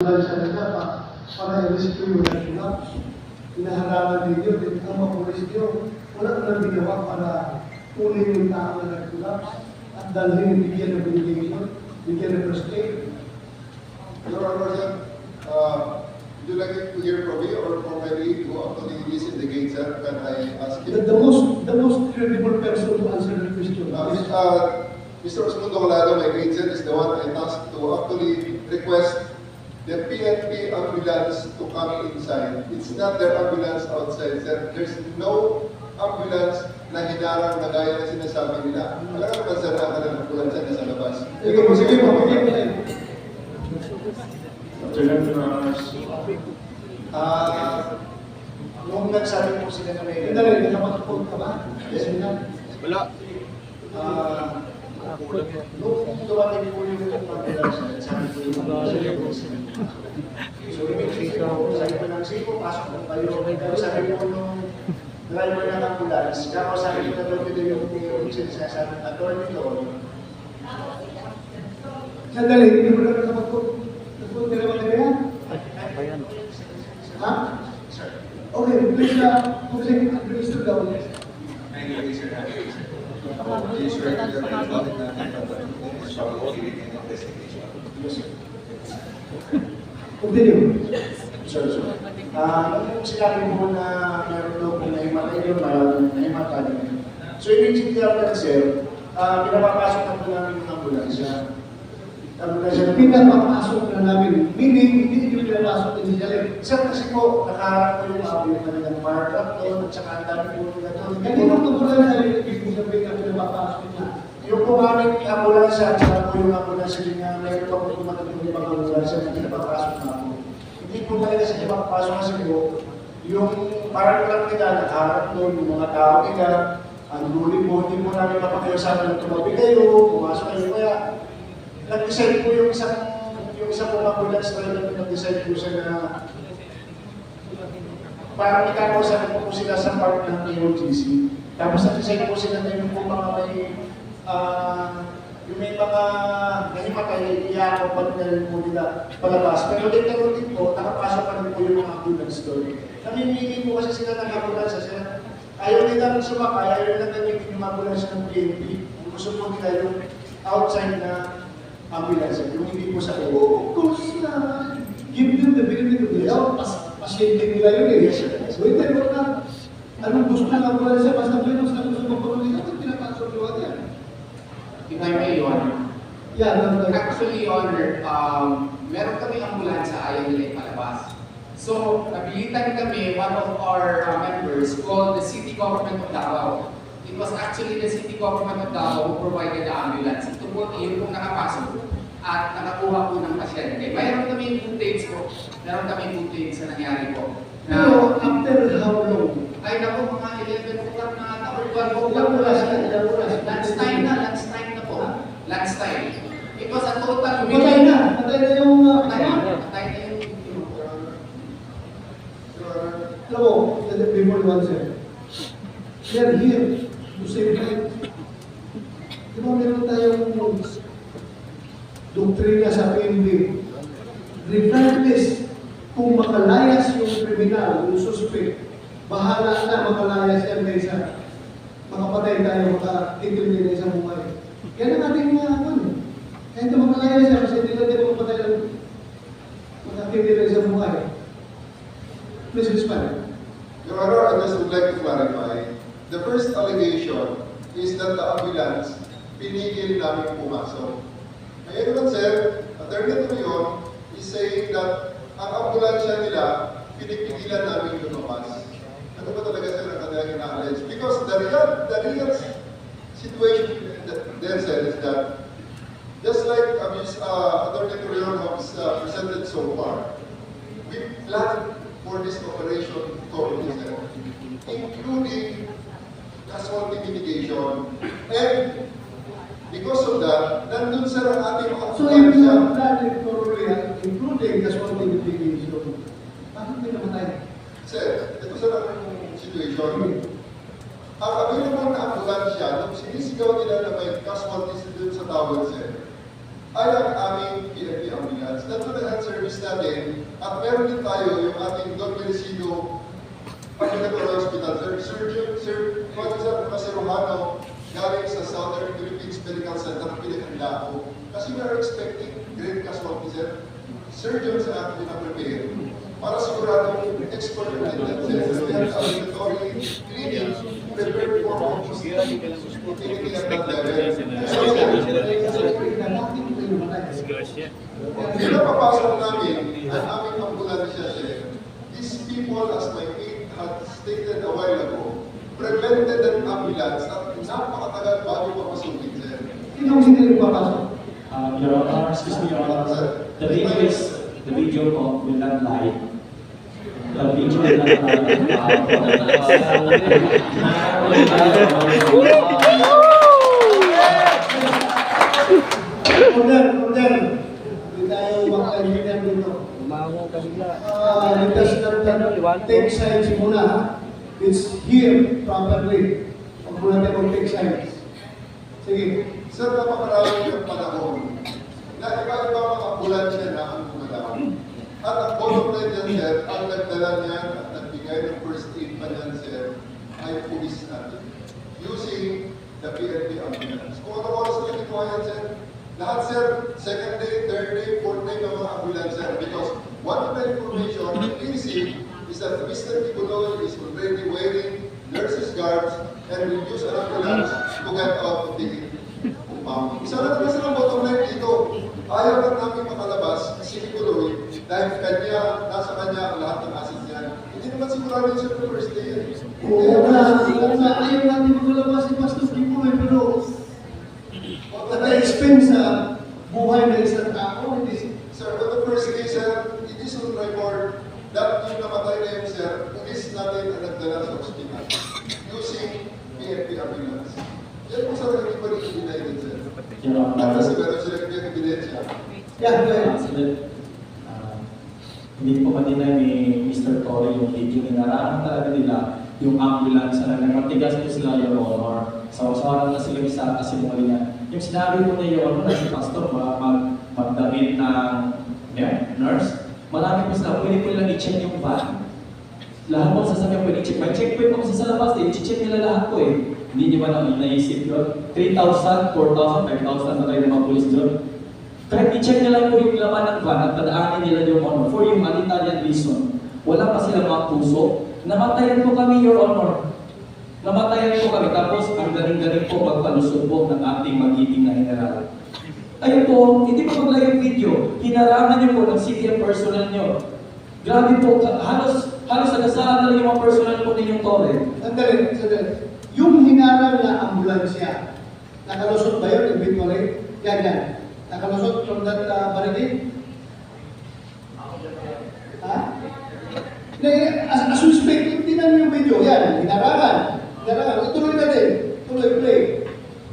Dahil sa kanya, pa, para i-rescue yung nagsulap. Hinaharangan ninyo, mga pulis nyo. Wala lang ginawa para kunin yung tao na nagsulap at dalhin bigyan ng vindication, bigyan ng first aid. Your Honor, sir, uh, would you like to hear from me or from my lead who actually visit the gate, sir, when I ask The, him? the most, the most credible person to answer the question Uh, is Mr. uh, Mr. Osmundo Colado, my grade sir, is the one I tasked to actually request the PNP ambulance to come inside. It's not their ambulance outside, sir. There's no ambulance na hinarang na gaya na sinasabi nila. Alam ka ba, sir, na ang ambulance na sa labas? Sige po, sige po. Lieutenant Ramos. Ah, nung nagsabi po sila na may... Hindi rin, nakapag-phone ka ba? Yes, ma'am. Ah, nung dumating po yung ambulance, sabi ko yung ambulance. So, immediately po, sabi ko lang, sige po, pasok po kayo. Pero sabi ko nung driver ng ambulance, kako sabi ko na daw nila yung yung sinasabi ng attorney doon. Sandali, hindi mo na ka naman nila yan? Ha? Sir, Okay, please, uh, please, administer daw. Continue. sir, sir. Ah, nung sinabi mo na meron daw kung nahimatay yun, maraming nahimatay. So, immediately after, sir, ah, pinapapasok na po namin yung ambulansya. Ambulansya na Pinapapasok na namin, meaning hindi nyo pinapasok initially. Sir, kasi po, nakaharap ko yung yung kanilang fire truck doon, at saka ang dami po nila doon. Kanina ko po lang namin ibig sabihin na pinapapasok na. Yung po aming ambulansya, at saka po yung ambulansya din nga, mayroon pa po tumating yung ibang ambulansya na pinapapasok na po. Hindi po talaga pinapapasok kasi po, yung parang lang nila, nakaharap doon, yung mga tao nila, ang huli po, hindi po namin mapakiusapan na tumabi kayo, pumasok kayo, kaya nag-decide po yung isang yung isang pong ambulance talaga nag-decide po siya na parang ikakausap po sila sa part ng AOGC. Tapos nag-decide po sila na yung mga may ah, yung may mga nahimatay, iyako pa nila rin po nila palabas. Pero din na din po, nakapasok pa rin po yung mga ambulance doon. Namimili po kasi sila ng ambulance sila. Ayaw nila rin sumakay, ayaw nila gamitin yung ambulance ng PNP. Gusto po nila yung outside na ambulance, yung hindi po sa Of loob. course, uh, give them the benefit of the doubt. Pas pasyente nila yun eh. Hindi mo na, anong gusto na wala siya, basta meron sa gusto mo patuloy, bakit pinapasok nyo yan? If I may, Your Honor. Yan, lang lang. Actually, Honor, um, meron kami ambulansya, ayaw nila ipalabas. So, nabilitan kami, one of our uh, members called the City Government of Davao. It was actually the City Government of Davao who provided the ambulance. Ito po, yun pong nakapasok at nakakuha po ng pasyente. Mayroon kami footage po, meron kami footage na nangyari po. Na, after how long? ay naku, mga 11 o'clock na or 12 o'clock na, ilang oras? Lunchtime na, lunchtime na po. Lunchtime. It was a total Patay na, patay na yung, uh, Patay na, patay na yung Alam mo, before you answer, we are here to save life. Di ba meron tayong doktrina sa PNB, regardless kung makalayas yung kriminal, yung suspect, bahala na makalayas yan kaysa makapatay tayo, makatigil din isang buhay. Yan ang ating mga ano. Makalayas yan kasi hindi natin makapatay ng makatigil ng isang buhay. Please respond. Your Honor, I just would like to clarify. The first allegation is that the ambulance pinigil namin pumasok. Ngayon naman, sir, Attorney Tuyon is saying that ang ambulansya nila, pinipigilan namin lumabas. Ano ba talaga, sir, ang kanilang ina-allege? Because the real, the real situation there, sir, is that just like uh, Ms. Uh, Attorney Tuyon has uh, presented so far, we planned for this operation sir, including casualty mitigation. And because of that, nandun sir ang ating mga So have done it thoroughly, including casualty mitigation, bakit may namatay? Sir, ito sir ang situation. Ang available na ambulansya, nung sinisigaw nila na may casualties dun sa tower, sir, ay ang aming. That's what the health service na natin at meron din tayo yung ating Don Merecido Pagkakataon Hospital. Sir, Surgeon, Sir, Sir Jose Romano, galing sa Southern Philippines Medical Center, pinakanda ako. Kasi we are expecting great casualties, sir. Surgeons sa ating pinaprepare para siguradong expert na natin, have ambulatory clinic prepared for homes. Clinic at that level. So, Pinapapasok namin ang aming ambulansya, sir. These people, as my aide had stated a while ago, prevented an ambulance at napakatagal bago papasukin, sir. Sinong hindi nagpapasok? Uh, Your Honor, excuse me, Your Honor. The video is, the video po will not lie. The video will not Order, order. Hindi tayo makakaibigan dito. Umango ka bigla. Ah, ligtas ng. Take sides muna. It's here properly. Huwag muna tayo mag-take sides. Sige. Sir, napakarami ng panahon na iba-iba mga ambulansya na ang gumalaw. At ang bottom line yan, sir, ang nagdala niyan at nagbigay ng first aid pa niyan, sir, ay pulis natin. Using the PNP ambulance. Kung ano oras na ginawa yan, sir, lahat, sir, second day, third day, fourth day ng mga ambulance, sir, because one of the information we receive is that Mr. Tibuloy is already wearing nurses' guards and will use an ambulance to get out of the compound. Isa na naman silang bottom line dito. Ayaw lang namin makalabas si Tibuloy dahil kanya, nasa kanya ang lahat ng assets niya. Hindi naman sigurado yung first day. eh. Oo oo nga. Ayaw natin magalabas si Pastor Kimo eh, pero nag-expense sa buhay ng isang tao. Hindi Sir, on the first day, sir, it is on record that na yung sir, pulis natin ang nagdala sa ospital using PNP ambulance. Yan po sa hindi pa rin i-deny sir. At kasi meron silang yung ebidensya. Yeah, go ahead. Uh, hindi po matinay ni Mr. Torre yung video. Inaraan talaga nila yung ambulance na nagmatigas po sila yung honor. Sa usawaran na sila sa kasimuli niya. Yung sinabi po na yung honor na si Pastor mag, mag, magdamit ng yeah, nurse, marami po sila, pwede po nilang i-check yung van. Lahat po sasakyan pwede i-check. May checkpoint po kasi sa labas eh, i-check nila lahat po eh. Hindi niyo ba na naisip yun? 3,000, 4,000, 5,000 na kayo ng mga pulis doon. Kahit i-check nila po yung laman ng van at tadaanin nila yung honor for humanitarian reason. Wala pa sila mga puso. Namatayan po kami, Your Honor. Namatayan po kami. Tapos ang galing-galing po pagpalusot po ng ating magiting na general. Ayun po, hindi po magla yung video. Hinarangan niyo po ng and personnel niyo. Grabe po, halos, halos nagasaan na lang yung mga personnel po ninyong tore. Sandali, sandali. Yung hinarang na ambulansya, nakalusot ba yun, inventory? Yan, yan. Nakalusot from that uh, barricade? Ha? Na, as, as suspect, tingnan yung video, yan. Hinarangan. Ituloy natin. Tuloy, play.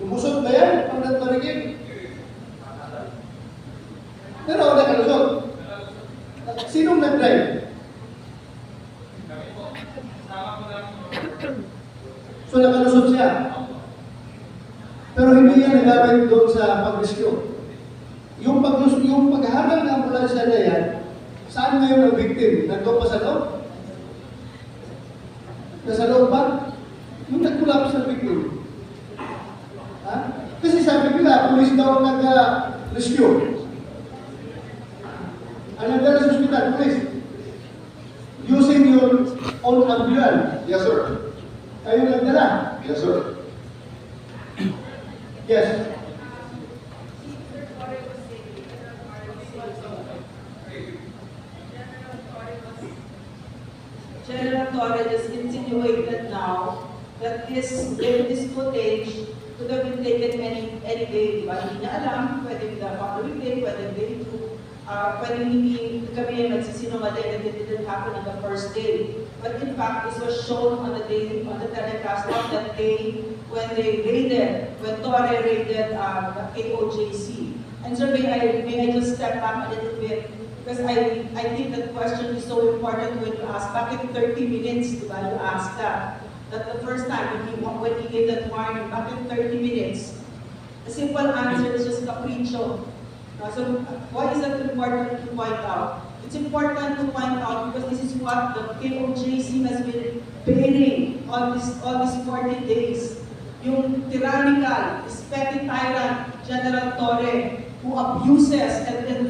Lumusot ba yan from that barricade? Pero nakalusot. Sinong nag-drive? So nakalusot siya. Pero hindi yan nagamit doon sa pag-rescue. Yung pag yung paghahanap ng ambulansya na yan, saan ngayon ang victim? Nandun pa sa loob? Nasa loob ba? Yung nag-collapse sa victim. Ha? Kasi sabi nila, police daw nag-rescue. Ang nagdala sa ospital, police. Using your own ambulance. Yes, sir. Kayo nagdala. Yes, sir. Yes. General Torre just insinuated now that this, this footage could have been taken any, any day, di ba? Hindi niya alam, pwede the following day, pwede day two, uh, pwede hindi kami nagsisinungaling that it didn't happen on the first day. But in fact, this was shown on the day, on the telecast of that day when they raided, when Torre raided uh, the KOJC. And sir, may I, may I just step back a little bit? Because I, I think that question is so important when you ask, back in 30 minutes, di ba, you ask that? That the first time, when he, when he gave that warning, back in 30 minutes? The simple answer is just capricho. Uh, So why is that important to point out? It's important to point out because this is what the KOJC has been bearing all this, all these 40 days. Yung tyrannical, petty tyrant, General Torre, who abuses and, and